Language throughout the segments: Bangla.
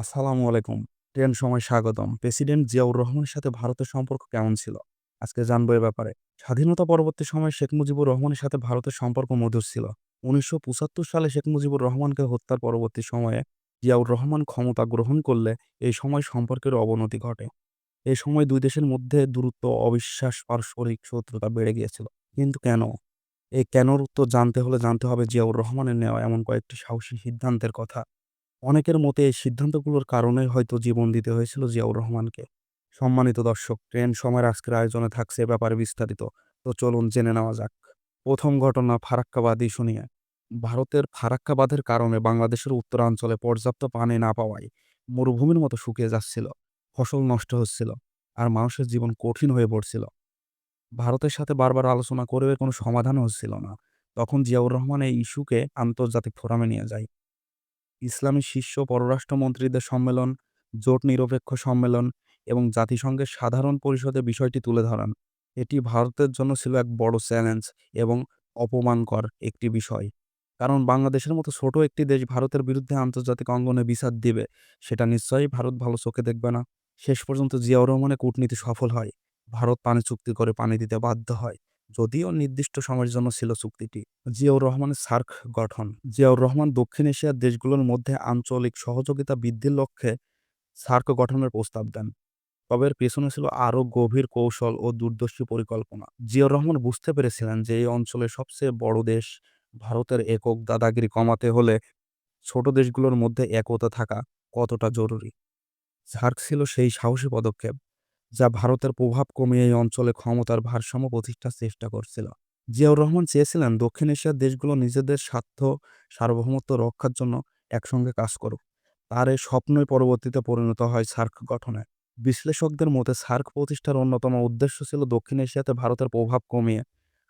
আসসালামু আলাইকুম। ট্রেন সময় স্বাগতম। প্রেসিডেন্ট জিয়াউর রহমানের সাথে ভারতের সম্পর্ক কেমন ছিল? আজকে জানব এ ব্যাপারে। স্বাধীনতা পরবর্তী সময়ে শেখ মুজিবুর রহমানের সাথে ভারতের সম্পর্ক মধুর ছিল। ১৯৭৫ সালে শেখ মুজিবুর রহমানকে হত্যার পরবর্তী সময়ে জিয়াউর রহমান ক্ষমতা গ্রহণ করলে এই সময় সম্পর্কের অবনতি ঘটে। এই সময় দুই দেশের মধ্যে দূরত্ব, অবিশ্বাস, পারস্পরিক শত্রুতা বেড়ে গিয়েছিল। কিন্তু কেন? এই কেনর উত্তর জানতে হলে জানতে হবে জিয়াউর রহমানের নেওয়া এমন কয়েকটি সাহসী সিদ্ধান্তের কথা। অনেকের মতে এই সিদ্ধান্তগুলোর কারণে হয়তো জীবন দিতে হয়েছিল জিয়াউর রহমানকে। সম্মানিত দর্শক, ট্রেন সময়ের আজকের আয়োজনে থাকছে ব্যাপারে বিস্তারিত। তো চলুন জেনে নেওয়া যাক। প্রথম ঘটনা ফারাক্কাবাদ ইস্যু নিয়ে। ভারতের ফারাক্কাবাদের কারণে বাংলাদেশের উত্তরাঞ্চলে পর্যাপ্ত পানি না পাওয়ায় মরুভূমির মতো শুকিয়ে যাচ্ছিল। ফসল নষ্ট হচ্ছিল। আর মানুষের জীবন কঠিন হয়ে পড়ছিল। ভারতের সাথে বারবার আলোচনা করেও কোনো সমাধান হচ্ছিল না। তখন জিয়াউর রহমান এই ইস্যুকে আন্তর্জাতিক ফোরামে নিয়ে যায়। ইসলামী শীর্ষ পররাষ্ট্রমন্ত্রীদের সম্মেলন, জোট নিরপেক্ষ সম্মেলন এবং জাতিসংঘের সাধারণ পরিষদে বিষয়টি তুলে ধরেন। এটি ভারতের জন্য ছিল এক বড় চ্যালেঞ্জ এবং অপমানকর একটি বিষয়। কারণ বাংলাদেশের মতো ছোট একটি দেশ ভারতের বিরুদ্ধে আন্তর্জাতিক অঙ্গনে বিচার দিবে, সেটা নিশ্চয়ই ভারত ভালো চোখে দেখবে না। শেষ পর্যন্ত জিয়াউর রহমানের কূটনীতি সফল হয়। ভারত পানি চুক্তি করে পানি দিতে বাধ্য হয়। যদিও নির্দিষ্ট সময়ের জন্য ছিল চুক্তিটি। জিয়াউর রহমানের সার্ক গঠন জিয়াউর রহমান দক্ষিণ এশিয়ার দেশগুলোর মধ্যে আঞ্চলিক সহযোগিতা বৃদ্ধির লক্ষ্যে সার্ক গঠনের প্রস্তাব দেন। তবে এর পেছনে ছিল আরও গভীর কৌশল ও দূরদর্শী পরিকল্পনা। জিয়াউর রহমান বুঝতে পেরেছিলেন যে এই অঞ্চলের সবচেয়ে বড় দেশ ভারতের একক দাদাগিরি কমাতে হলে ছোট দেশগুলোর মধ্যে একতা থাকা কতটা জরুরি। সার্ক ছিল সেই সাহসী পদক্ষেপ যা ভারতের প্রভাব কমিয়ে এই অঞ্চলে ক্ষমতার ভারসাম্য প্রতিষ্ঠার চেষ্টা করছিল। জিয়াউর রহমান চেয়েছিলেন দক্ষিণ এশিয়ার দেশগুলো নিজেদের স্বার্থ সার্বভৌমত্ব রক্ষার জন্য একসঙ্গে কাজ করুক। তার এই স্বপ্নই পরবর্তীতে পরিণত হয় সার্ক গঠনে। বিশ্লেষকদের মতে সার্ক প্রতিষ্ঠার অন্যতম উদ্দেশ্য ছিল দক্ষিণ এশিয়াতে ভারতের প্রভাব কমিয়ে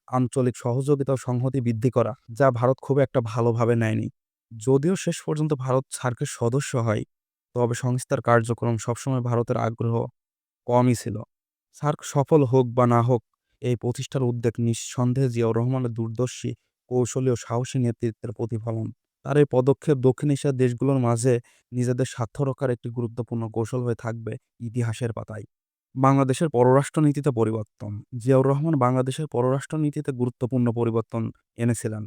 আঞ্চলিক সহযোগিতা ও সংহতি বৃদ্ধি করা, যা ভারত খুব একটা ভালোভাবে নেয়নি। যদিও শেষ পর্যন্ত ভারত সার্কের সদস্য হয়, তবে সংস্থার কার্যক্রম সবসময় ভারতের আগ্রহ কমই ছিল। সার্ক সফল হোক বা না হোক, এই প্রতিষ্ঠার উদ্যোগ নিঃসন্দেহে জিয়াউর রহমানের দূরদর্শী, কৌশলী ও সাহসী নেতৃত্বের প্রতিফলন। তার এই পদক্ষেপ দক্ষিণ এশিয়ার দেশগুলোর মাঝে নিজেদের স্বার্থ রক্ষার একটি গুরুত্বপূর্ণ কৌশল হয়ে থাকবে ইতিহাসের পাতায়। বাংলাদেশের পররাষ্ট্রনীতিতে পরিবর্তন জিয়াউর রহমান বাংলাদেশের পররাষ্ট্রনীতিতে গুরুত্বপূর্ণ পরিবর্তন এনেছিলেন।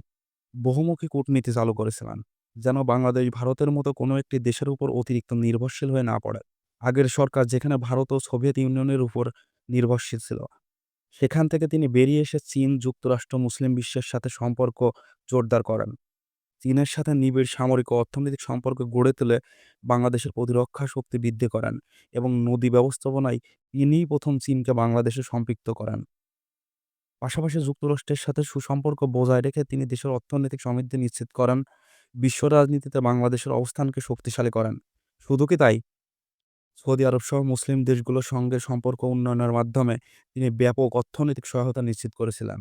বহুমুখী কূটনীতি চালু করেছিলেন, যেন বাংলাদেশ ভারতের মতো কোনো একটি দেশের উপর অতিরিক্ত নির্ভরশীল হয়ে না পড়ে। আগের সরকার যেখানে ভারত ও সোভিয়েত ইউনিয়নের উপর নির্ভরশীল ছিল, সেখান থেকে তিনি বেরিয়ে এসে চীন, যুক্তরাষ্ট্র, মুসলিম বিশ্বের সাথে সম্পর্ক জোরদার করেন। চীনের সাথে নিবিড় সামরিক ও অর্থনৈতিক সম্পর্ক গড়ে তুলে বাংলাদেশের প্রতিরক্ষা শক্তি বৃদ্ধি করেন এবং নদী ব্যবস্থাপনায় তিনিই প্রথম চীনকে বাংলাদেশে সম্পৃক্ত করেন। পাশাপাশি যুক্তরাষ্ট্রের সাথে সুসম্পর্ক বজায় রেখে তিনি দেশের অর্থনৈতিক সমৃদ্ধি নিশ্চিত করেন, বিশ্ব রাজনীতিতে বাংলাদেশের অবস্থানকে শক্তিশালী করেন। শুধু কি তাই? সৌদি আরব সহ মুসলিম দেশগুলোর সঙ্গে সম্পর্ক উন্নয়নের মাধ্যমে তিনি ব্যাপক অর্থনৈতিক সহায়তা নিশ্চিত করেছিলেন।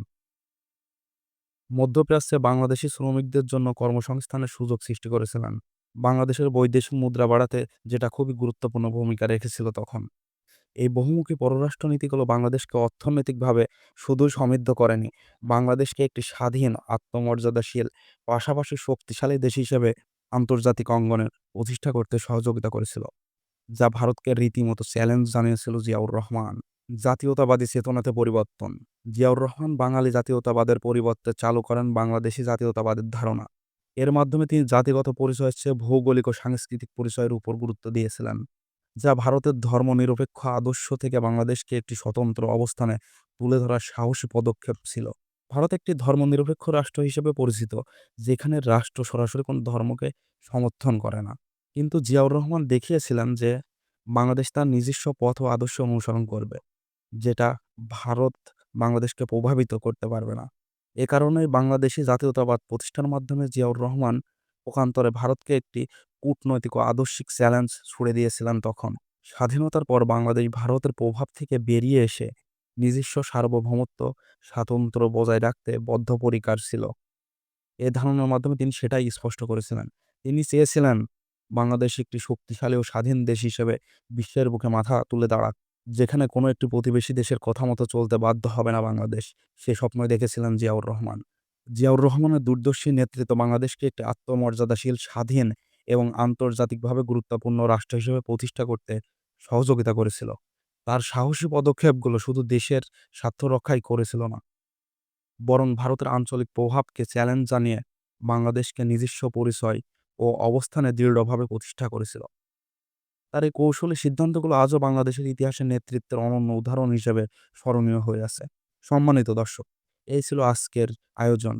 মধ্যপ্রাচ্যে বাংলাদেশি শ্রমিকদের জন্য কর্মসংস্থানের সুযোগ সৃষ্টি করেছিলেন। বাংলাদেশের বৈদেশিক মুদ্রা বাড়াতে যেটা খুবই গুরুত্বপূর্ণ ভূমিকা রেখেছিল তখন। এই বহুমুখী পররাষ্ট্রনীতিগুলো বাংলাদেশকে অর্থনৈতিকভাবে শুধু সমৃদ্ধ করেনি, বাংলাদেশকে একটি স্বাধীন, আত্মমর্যাদাশীল, পাশাপাশি শক্তিশালী দেশ হিসেবে আন্তর্জাতিক অঙ্গনে প্রতিষ্ঠা করতে সহযোগিতা করেছিল, যা ভারতকে রীতিমতো চ্যালেঞ্জ জানিয়েছিল জিয়াউর রহমান। জাতীয়তাবাদী চেতনাতে পরিবর্তন জিয়াউর রহমান বাঙালি জাতীয়তাবাদের পরিবর্তে চালু করেন বাংলাদেশি জাতীয়তাবাদের ধারণা। এর মাধ্যমে তিনি জাতিগত পরিচয়ের চেয়ে ভৌগোলিক ও সাংস্কৃতিক পরিচয়ের উপর গুরুত্ব দিয়েছিলেন, যা ভারতের ধর্মনিরপেক্ষ আদর্শ থেকে বাংলাদেশকে একটি স্বতন্ত্র অবস্থানে তুলে ধরার সাহসী পদক্ষেপ ছিল। ভারত একটি ধর্মনিরপেক্ষ রাষ্ট্র হিসেবে পরিচিত, যেখানে রাষ্ট্র সরাসরি কোনো ধর্মকে সমর্থন করে না। কিন্তু জিয়াউর রহমান দেখিয়েছিলেন যে বাংলাদেশ তার নিজস্ব পথ ও আদর্শ অনুসরণ করবে, যেটা ভারত বাংলাদেশকে প্রভাবিত করতে পারবে না। এ কারণেই বাংলাদেশি জাতীয়তাবাদ প্রতিষ্ঠার মাধ্যমে জিয়াউর রহমান পক্ষান্তরে ভারতকে একটি কূটনৈতিক ও আদর্শিক চ্যালেঞ্জ ছুড়ে দিয়েছিলেন তখন। স্বাধীনতার পর বাংলাদেশ ভারতের প্রভাব থেকে বেরিয়ে এসে নিজস্ব সার্বভৌমত্ব, স্বাতন্ত্র্য বজায় রাখতে বদ্ধপরিকর ছিল। এ ধারণার মাধ্যমে তিনি সেটাই স্পষ্ট করেছিলেন। তিনি চেয়েছিলেন বাংলাদেশ একটি শক্তিশালী ও স্বাধীন দেশ হিসেবে বিশ্বের বুকে মাথা তুলে দাঁড়াক, যেখানে কোনো একটি প্রতিবেশী দেশের কথা মতো চলতে বাধ্য হবে না বাংলাদেশ। সে স্বপ্নই দেখেছিলেন জিয়াউর রহমান। জিয়াউর রহমানের দূরদর্শী নেতৃত্ব বাংলাদেশকে একটি আত্মমর্যাদাশীল, স্বাধীন এবং আন্তর্জাতিকভাবে গুরুত্বপূর্ণ রাষ্ট্র হিসেবে প্রতিষ্ঠা করতে সহযোগিতা করেছিল তার সাহসী পদক্ষেপগুলো শুধু দেশের স্বার্থ রক্ষাই করেছিল না বরং ভারতের আঞ্চলিক প্রভাবকে চ্যালেঞ্জ জানিয়ে বাংলাদেশকে নিজস্ব পরিচয় ও অবস্থানে দৃঢ়ভাবে প্রতিষ্ঠা করেছিল। তার এই কৌশলী সিদ্ধান্তগুলো আজও বাংলাদেশের ইতিহাসের নেতৃত্বের অনন্য উদাহরণ হিসেবে স্মরণীয় হয়ে আছে। সম্মানিত দর্শক, এই ছিল আজকের আয়োজন।